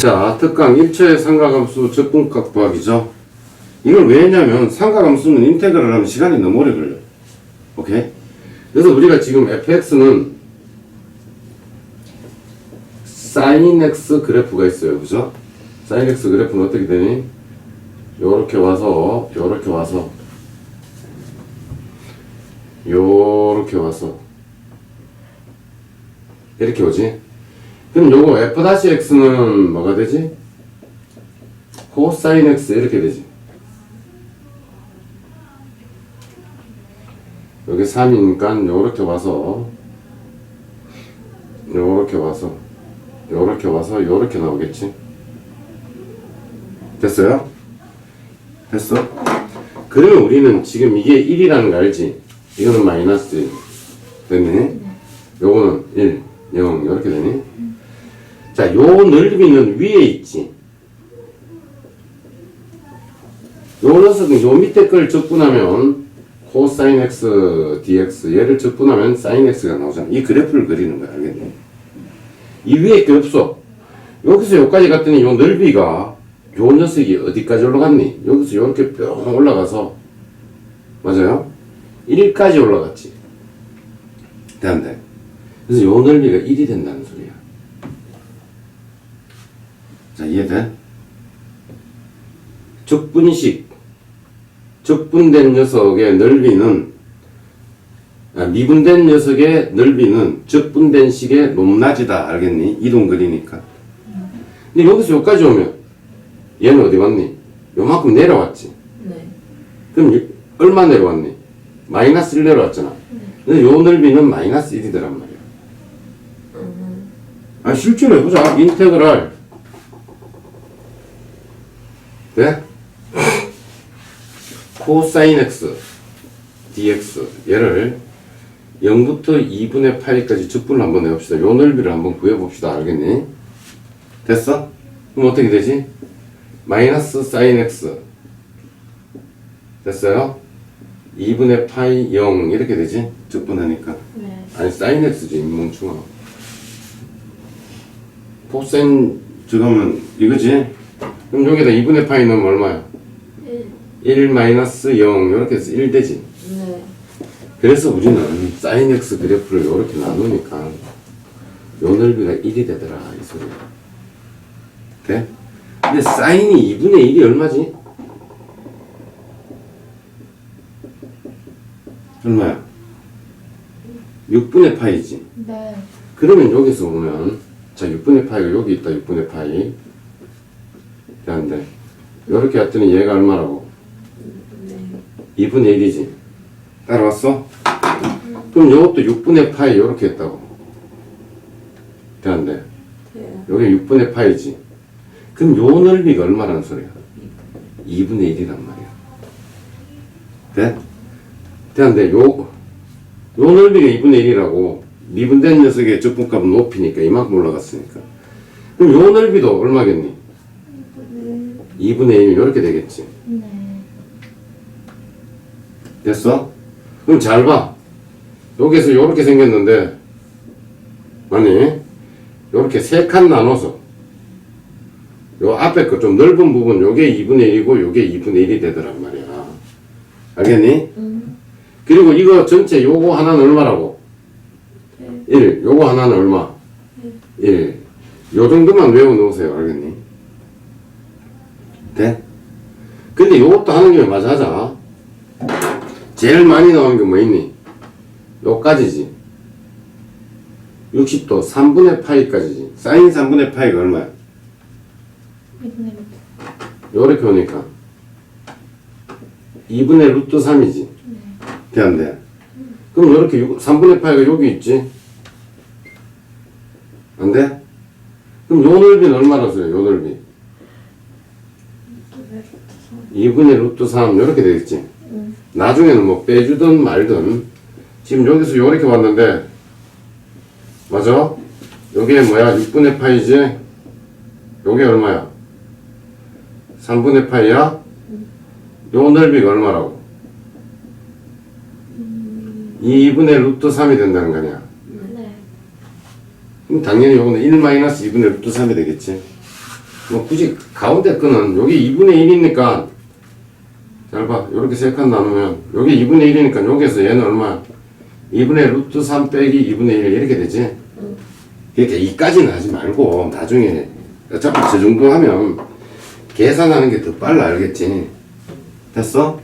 자, 특강 1차의 삼각함수 적분값 구하기죠. 이걸 왜 했냐면 삼각함수는 인테그랄 하면 시간이 너무 오래 걸려. 오케이? 그래서 우리가 지금 fx는 sin x 그래프가 있어요. 그죠? sin x 그래프는 어떻게 되니? 요렇게 와서 요렇게 와서 요렇게 와서 이렇게 오지? 그럼 요거 f-x는 뭐가 되지? 코사인 x 이렇게 되지. 여기 3이니까 요렇게 와서 요렇게 와서 요렇게 와서 요렇게 나오겠지. 됐어요? 됐어? 그러면 우리는 지금 이게 1이라는 거 알지? 이거는 마이너스 1. 됐네? 자, 요 넓이는 위에 있지. 요 녀석은 요 밑에 걸 적분하면 코사인 x dx 얘를 적분하면 사인 x가 나오잖아. 이 그래프를 그리는 거야. 알겠니? 이 위에 게 없어. 여기서 여기까지 갔더니 요 넓이가 요 녀석이 어디까지 올라갔니? 여기서 요렇게 뿅 올라가서 맞아요? 1까지 올라갔지. 되는데. 그래서 요 넓이가 1이 된다는 소리야. 자, 이해돼? 적분식. 적분된 녀석의 넓이는, 아, 미분된 녀석의 넓이는 적분된 식의 높낮이다. 알겠니? 이동 그리니까. 근데 여기서 여기까지 오면, 얘는 어디 왔니? 요만큼 내려왔지. 네. 그럼 이- 얼마 내려왔니? 마이너스 1 내려왔잖아. 근데 요 넓이는 마이너스 1이더란 말이야. 아, 실제로 해보자. 인테그랄. 네? 코사인 x dx 얘를 0부터 2분의 8까지 적분을 한번 해봅시다. 요 넓이를 한번 구해봅시다. 알겠니? 됐어? 그럼 어떻게 되지? 마이너스 사인 x 됐어요? 2분의 파이 0 이렇게 되지? 적분하니까 네. 아니 사인 x지 멍충아 코사인 저거면 이거지? 그럼 여기다 2분의 파이 넣으면 얼마야? 1. 1 마이너스 0 이렇게 해서 1 되지 네. 그래서 우리는 사인 x 그래프를 이렇게 나누니까 요 넓이가 1이 되더라 이 소리야 돼? 근데 사인이 2분의 1이 얼마지? 얼마야? 6분의 파이지 네. 그러면 여기서 보면 자 6분의 파이가 여기 있다 6분의 파이 되는데 이렇게 했더니 얘가 얼마라고? 네. 2분의 1이지 따라왔어? 그럼 이것도 6분의 파이 이렇게 했다고 되는데 네. 여기 6분의 파이지 그럼 요 넓이가 얼마라는 소리야? 2분의 1이란 말이야 돼? 되는데 요, 요 넓이가 2분의 1이라고 미분된 녀석의 적분값은 높이니까 이만큼 올라갔으니까 그럼 요 넓이도 얼마겠니? 2분의 1 이렇게 되겠지 네. 됐어? 그럼 잘 봐. 여기서 요렇게 생겼는데, 아니, 요렇게 세 칸 나눠서, 요 앞에 거 좀 넓은 부분, 요게 2분의 1이고, 요게 2분의 1이 되더란 말이야. 알겠니? 음. 그리고 이거 전체 요거 하나는 얼마라고? 네. 1. 요거 하나는 얼마? 1. 요 정도만 외워 놓으세요. 알겠니? 돼? 근데 요것도 하는 김에 마저 하자. 제일 많이 나오는 게 뭐 있니? 요까지지. 60도 3분의 파이까지지. 사인 3분의 파이가 얼마야? 2분의 요렇게 오니까 2분의 루트 3이지. 돼, 안 돼? 그럼 요렇게 3분의 파이가 여기 있지? 안 돼? 그럼 요 넓이는 얼마라서요, 요 넓이? 2분의 루트 3, 요렇게 되겠지? 음. 나중에는 뭐 빼주든 말든, 지금 여기서 요렇게 왔는데, 맞아? 여기에 뭐야? 6분의 파이지? 요게 얼마야? 3분의 파이야? 요 넓이가 얼마라고? 2분의 루트 3이 된다는 거 아니야? 네. 그럼 당연히 요거는 1 마이너스 2분의 루트 3이 되겠지? 뭐 굳이 가운데 거는 여기 2분의 1이니까 잘 봐. 이렇게 세 칸 나누면 여기 2분의 1이니까 여기에서 얘는 얼마? 2분의 루트 3 빼기 2분의 1 이렇게 되지? 그러니까 이까지는 하지 말고 나중에 어차피 저 정도 하면 계산하는 게 더 빨라 알겠지? 됐어?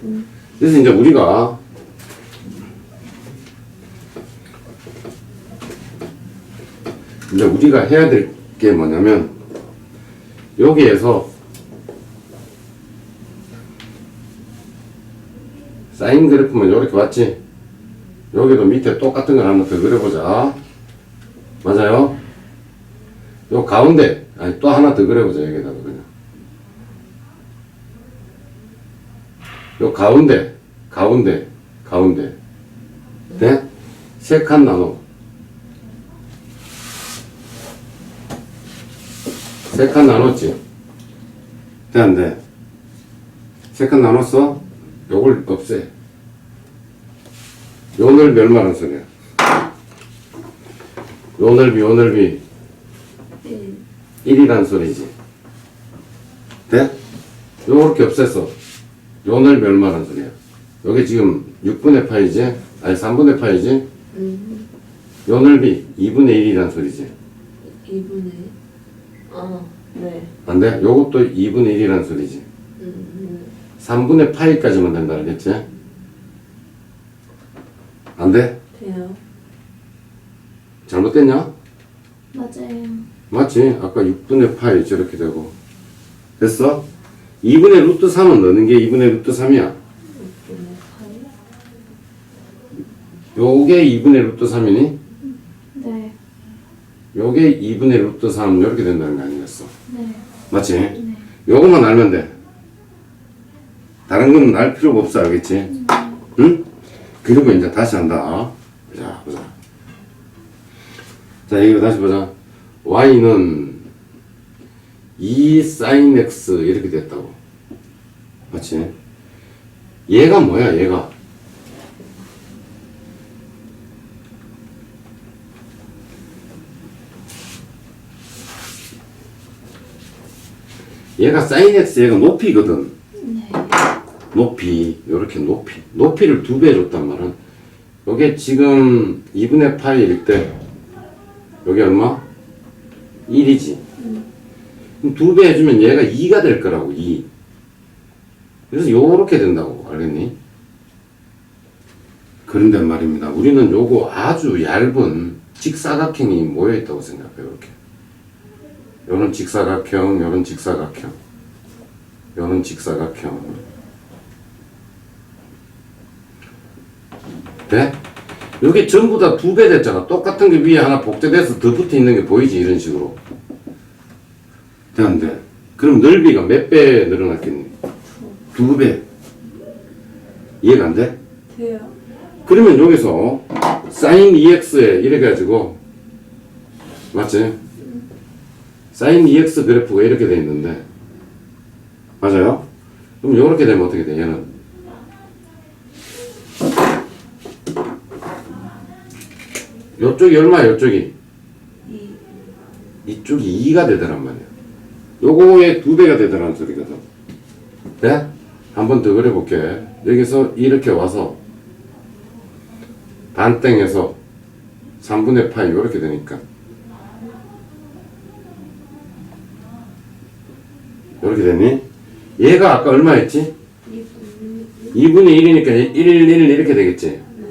그래서 이제 우리가 이제 우리가 해야 될 게 뭐냐면 여기에서 사인 그래프면 이렇게 왔지? 여기도 밑에 똑같은 걸 하나 더 그려보자. 맞아요? 요 가운데, 아니 또 하나 더 그려보자, 여기다가 그냥. 요 가운데, 가운데, 가운데. 네? 세 칸 나눠. 세 칸 나눴지? 돼, 안 돼? 세 칸 나눴어? 요걸 없애. 요 넓이 얼마란 소리야? 요 넓이, 요 넓이 1 1이란 소리지. 돼? 요렇게 없앴어. 요 넓이 얼마란 소리야? 여기 지금 6분의 파이지? 아니 3분의 파이지? 음, 요 넓이 2분의 1이란 소리지. 2분의 아, 네. 안 돼? 요것도 2분의 1이란 소리지. 음, 3분의 파이까지만 된다 알겠지? 안 돼? 돼요. 잘못됐냐? 맞아요. 맞지? 아까 6분의 파이 저렇게 되고. 됐어? 2분의 루트 3은 넣는 게 2분의 루트 3이야. 6분의 8. 요게 2분의 루트 3이니? 네. 요게 2분의 루트 3 이렇게 된다는 거 아니겠어? 네. 맞지? 네. 요것만 알면 돼. 다른 건 알 필요가 없어 알겠지? 응? 그리고 이제 다시 한다. 자 보자. 자 이거 다시 보자. y는 2 sin x 이렇게 됐다고. 맞지? 얘가 뭐야 얘가? 얘가 sin x 얘가 높이거든. 네. 높이 이렇게 높이 높이를 두 배 줬단 말은 요게 지금 2분의 파이일 때 여기 얼마? 1이지 그럼 두 배 해주면 얘가 2가 될 거라고 2 그래서 요렇게 된다고 알겠니? 그런데 말입니다 우리는 요거 아주 얇은 직사각형이 모여있다고 생각해요 이렇게 요런 직사각형 요런 직사각형 요런 직사각형 네? 여기 전부 다 두 배 됐잖아. 똑같은 게 위에 하나 복제돼서 더 붙어 있는 게 보이지, 이런 식으로. 돼, 안 돼? 그럼 넓이가 몇 배 늘어났겠니? 두 배. 이해가 안 돼? 돼요. 그러면 여기서 sin EX에 이렇게 가지고, 맞지? sin EX 그래프가 이렇게 돼 있는데, 맞아요? 그럼 이렇게 되면 어떻게 돼, 얘는? 요쪽이 얼마야, 요쪽이? 2. 이쪽이 2가 되더란 말이야. 요거의 두 배가 되더란 소리거든. 네? 한 번 더 그려볼게. 여기서 이렇게 와서 반땡에서 3분의 파이 이렇게 되니까 이렇게 되니? 얘가 아까 얼마였지? 2분의 2분의 1이니까 1, 1, 1 이렇게 되겠지? 네.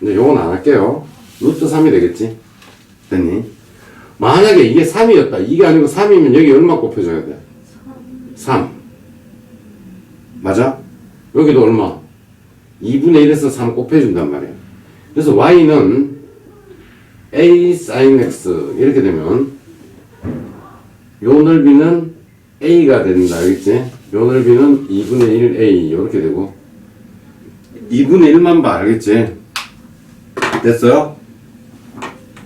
근데 요건 안 할게요. 루트 3이 되겠지? 됐니? 만약에 이게 3이었다. 이게 아니고 3이면 여기 얼마 곱해줘야 돼? 3. 맞아? 여기도 얼마? 2분의 1에서 3 곱해준단 말이야. 그래서 y는 a sin x 이렇게 되면 요 넓이는 a가 된다. 알겠지? 요 넓이는 2분의 1 a 이렇게 되고 2분의 1만 봐. 알겠지? 됐어요?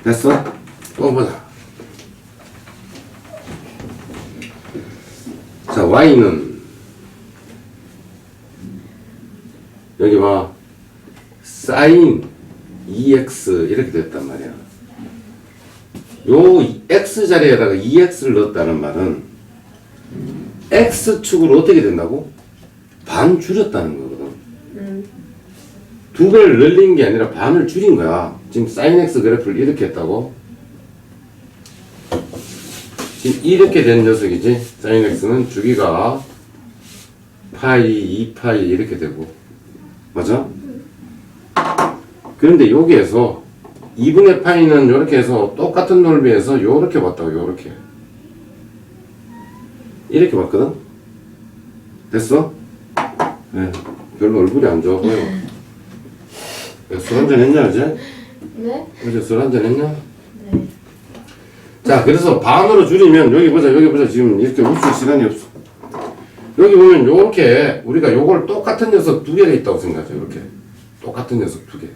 됐어? 또 보자. 자, y는 여기 봐. sin 2x 이렇게 됐단 말이야. 요 x 자리에다가 2x를 넣었다는 말은 x축으로 어떻게 된다고? 반 줄였다는. 음. 두 배를 늘린 게 아니라 반을 줄인 거야. 지금 sin x 그래프를 이렇게 했다고. 지금 이렇게 된 녀석이지. sin x는 주기가 파이, 2파이 이렇게 되고. 맞아? 그런데 여기에서 2분의 파이는 이렇게 해서 똑같은 넓이에서 요렇게 봤다고 요렇게. 이렇게 봤거든? 됐어? 네. 별로 얼굴이 안 좋아 보여. 술 한잔 했냐, 어제? 네? 어제 술 한잔 했냐? 네. 자, 그래서 반으로 줄이면, 여기 보자, 여기 보자. 지금 이렇게 웃을 시간이 없어. 여기 보면 요렇게, 우리가 요걸 똑같은 녀석 두 개가 있다고 생각하죠, 이렇게. 똑같은 녀석 두 개.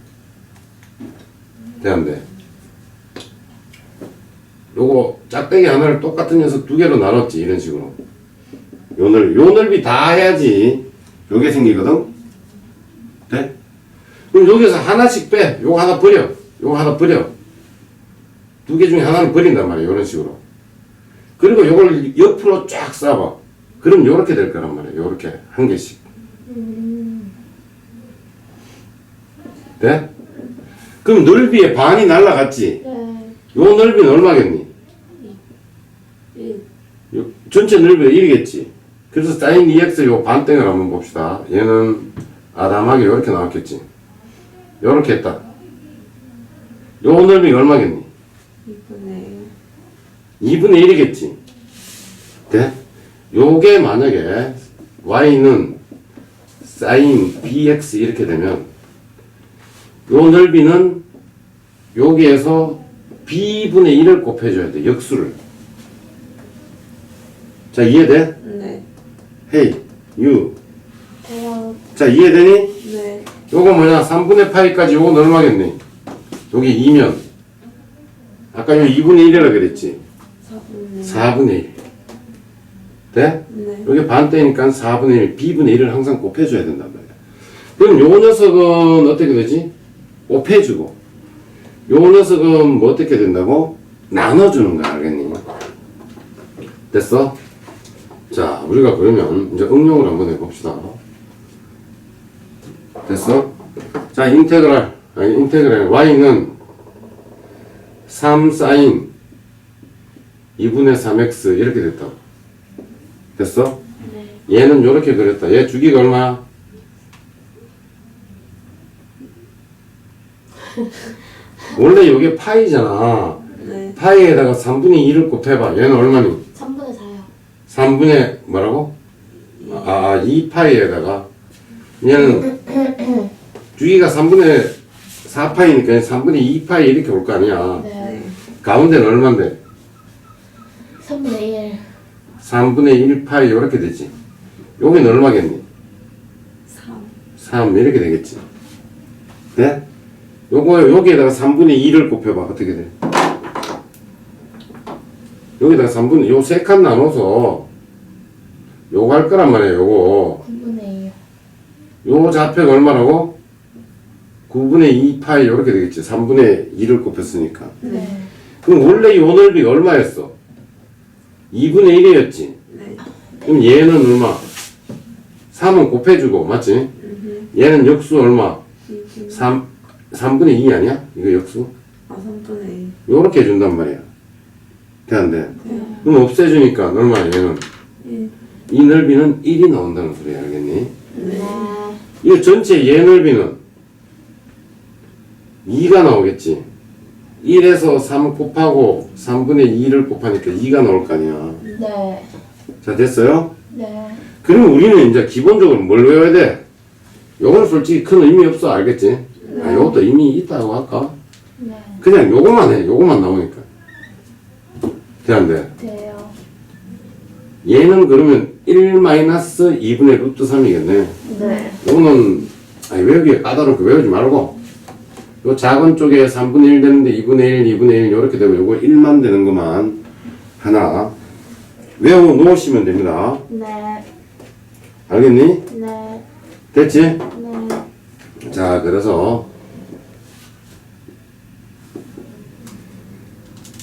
돼, 안 돼? 요거 짝대기 하나를 똑같은 녀석 두 개로 나눴지, 이런 식으로. 요 넓이, 요 넓이 다 해야지. 요게 생기거든? 돼? 그럼 여기서 하나씩 빼. 요거 하나 버려. 요거 하나 버려. 두 개 중에 하나는 버린단 말이야. 이런 식으로. 그리고 요걸 옆으로 쫙 쏴봐. 그럼 요렇게 될 거란 말이야. 요렇게. 한 개씩. 음. 돼? 그럼 넓이의 반이 날라갔지? 네. 요 넓이는 얼마겠니? 전체 넓이가 1이겠지? 그래서 sin 2x 요 반땡을 한번 봅시다. 얘는 아담하게 요렇게 나왔겠지? 요렇게 했다. 요 넓이가 얼마겠니? 이분의 2분의 1이겠지. 네? 요게 만약에 y는 sin bx 이렇게 되면 요 넓이는 여기에서 b분의 1을 곱해줘야 돼. 역수를. 자, 이해돼? 네. Hey, you. 대요. 자, 이해되니? 네. 요거 뭐냐? 3분의 파이까지 요건 얼마겠니? 여기 2면. 아까 요 2분의 1이라 그랬지? 4분의 4분의 1. 돼? 네. 여기 반대니까 4분의 1, b분의 1을 항상 곱해줘야 된단 말이야. 그럼 요 녀석은 어떻게 되지? 곱해주고. 요 녀석은 뭐 어떻게 된다고? 나눠주는 거야, 알겠니? 됐어? 자, 우리가 그러면 이제 응용을 한번 해봅시다. 됐어? 자, 인테그랄, 아니, 인테그랄, y는 3 사인 2분의 3x 이렇게 됐다. 됐어? 네. 얘는 요렇게 그렸다. 얘 주기가 얼마야? 원래 요게 파이잖아. 네. 파이에다가 3분의 2를 곱해봐. 얘는 얼마니? 3분의 4요. 3분의 뭐라고? 아, 2파이에다가 얘는 주기가 3분의 4파이니까 3분의 2파이 이렇게 올 거 아니야. 네. 가운데는 얼만데? 3분의 1. 3분의 1파이 이렇게 되지. 여기는 얼마겠니? 3. 3 이렇게 되겠지. 네? 요거 여기에다가 3분의 2을 곱해봐 어떻게 돼? 여기다가 3분의 요세 칸 나눠서 요거 할 거란 말이에요. 요거 9분의 2요. 요 좌표가 얼마라고? 9분의 2파이 이렇게 되겠지. 3분의 2를 곱했으니까. 네. 그럼 원래 요 넓이가 얼마였어? 2분의 1이었지. 네. 그럼 얘는 얼마? 3은 곱해주고 맞지? 얘는 역수 얼마? 2분. 3, 3분의 2 아니야? 이거 역수? 아, 3분의 2. 요렇게 해준단 말이야. 돼, 안 돼? 네. 그럼 없애주니까 얼마야, 얘는? 1. 이 넓이는 1이 나온다는 소리야, 알겠니? 네. 이 전체 얘 넓이는 2가 나오겠지. 1에서 3 곱하고 3분의 2를 곱하니까 2가 나올 거 아니야. 네. 자, 됐어요? 네. 그럼 우리는 이제 기본적으로 뭘 외워야 돼? 요건 솔직히 큰 의미 없어, 알겠지? 아, 요것도 의미 있다고 할까? 네. 그냥 요거만 해, 요거만 나오니까. 돼, 안 돼? 돼요. 얘는 그러면 1-2분의 루트 3이겠네. 네. 요거는, 아니, 외우기 까다롭게 외우지 말고, 요 작은 쪽에 3분의 1 되는데 2분의 1, 2분의 1, 요렇게 되면 요거 1만 되는 것만 하나 외워 놓으시면 됩니다. 네. 알겠니? 네. 됐지? 네. 자, 그래서